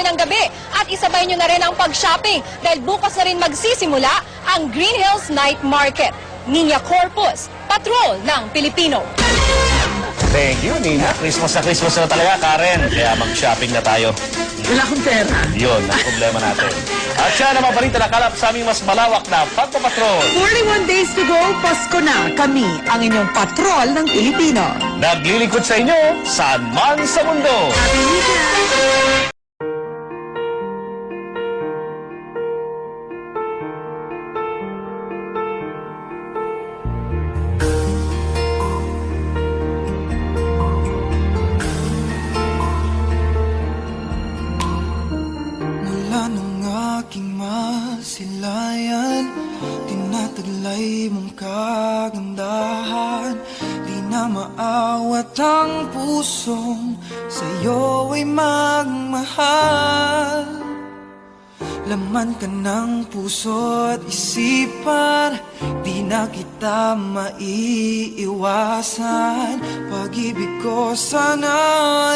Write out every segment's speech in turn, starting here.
12 ng gabi. At isabay nyo na rin ang pag-shopping dahil bukas na rin magsisimula ang Green Hills Night Market. Ninya Corpus, patrol ng Pilipino. Thank you, Nina. Christmas na Christmas na talaga, Karen. Kaya mag-shopping na tayo. Wala akong pera. Yun, ang problema natin. At siya na mabalita na kalap sa aming mas malawak na pagpapatrol. 41 days to go, Pasko na. Kami ang inyong patrol ng Pilipino. Naglilingkod sa inyo, saan man sa mundo. Happy weekend! Tinataglay mong kagandahan Di na maawat ang pusong Sa'yo ay magmahal. Laman ka ng puso at isipan Di na kita maiiwasan. Pag-ibig ko sana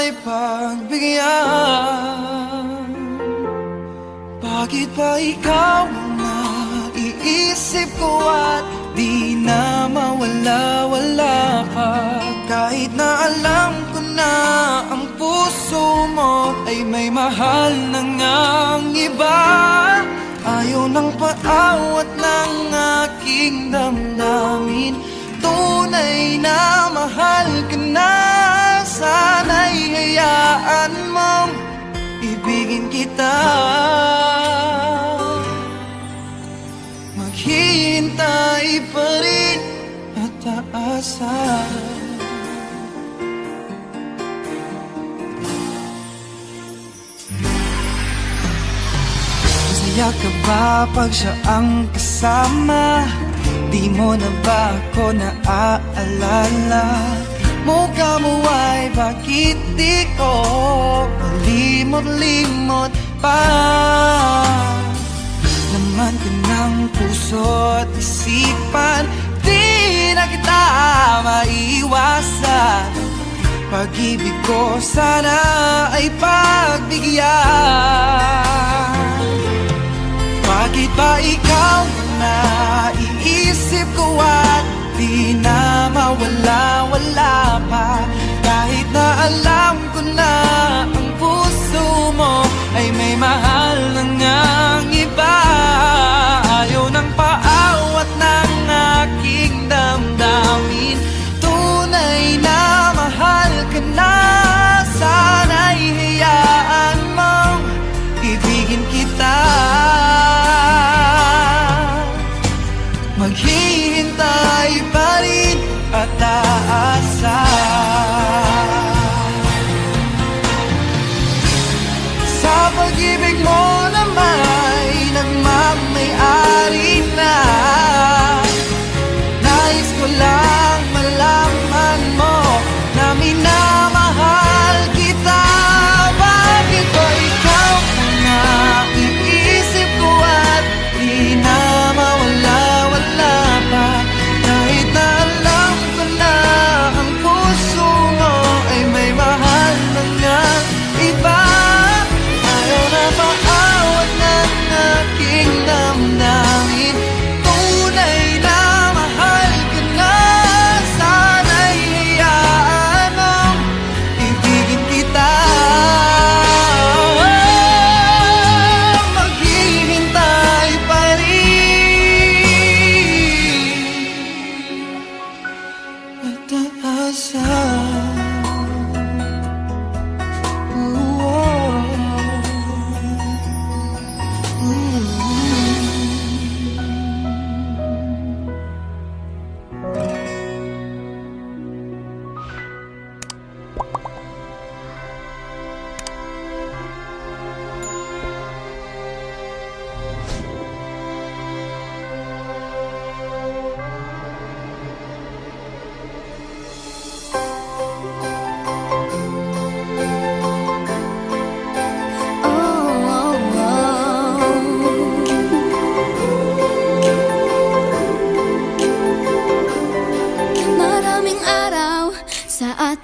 ay pagbigyan. Bakit ba ikaw ang naiisip ko at di na mawala-wala pa Kahit na alam ko na ang puso mo ay may mahal na ngang iba. Ayaw ng paawat ng aking damdamin. Tunay na mahal ka na. Sana'y hayaan mong ibigin kita aasa Masaya ka ba pag siya ang kasama? Di mo na ba ako naaalala? Mukha mo ay bakit di ko Malimot-limot pa Laman ka ng puso at isipan na kita maiwasan. Pag-ibig ko sana ay pagbigyan. Bakit ba ikaw na iisip ko at di na mawala-wala pa. Kahit na alam ko na ang puso mo ay may mahal na ngang Maghihintay pa rin at aasa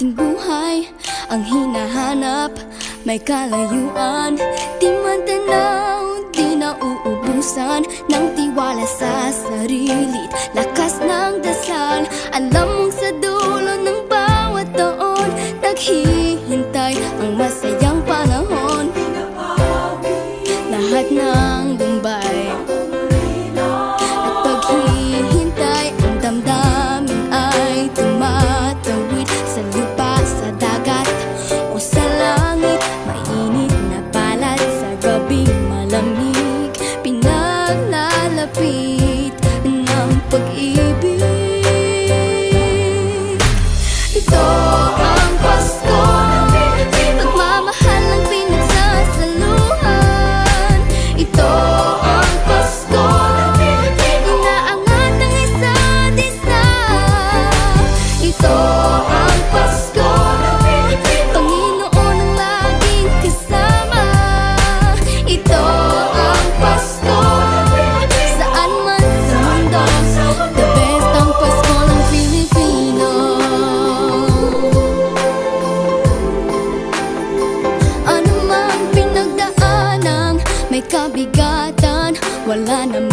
ating buhay. Ang hinahanap, may kalayuan. Di man tanaw, di nauubusan Nang tiwala sa sarili. Lakas ng dasal, alam mong kabigatan. Wala naman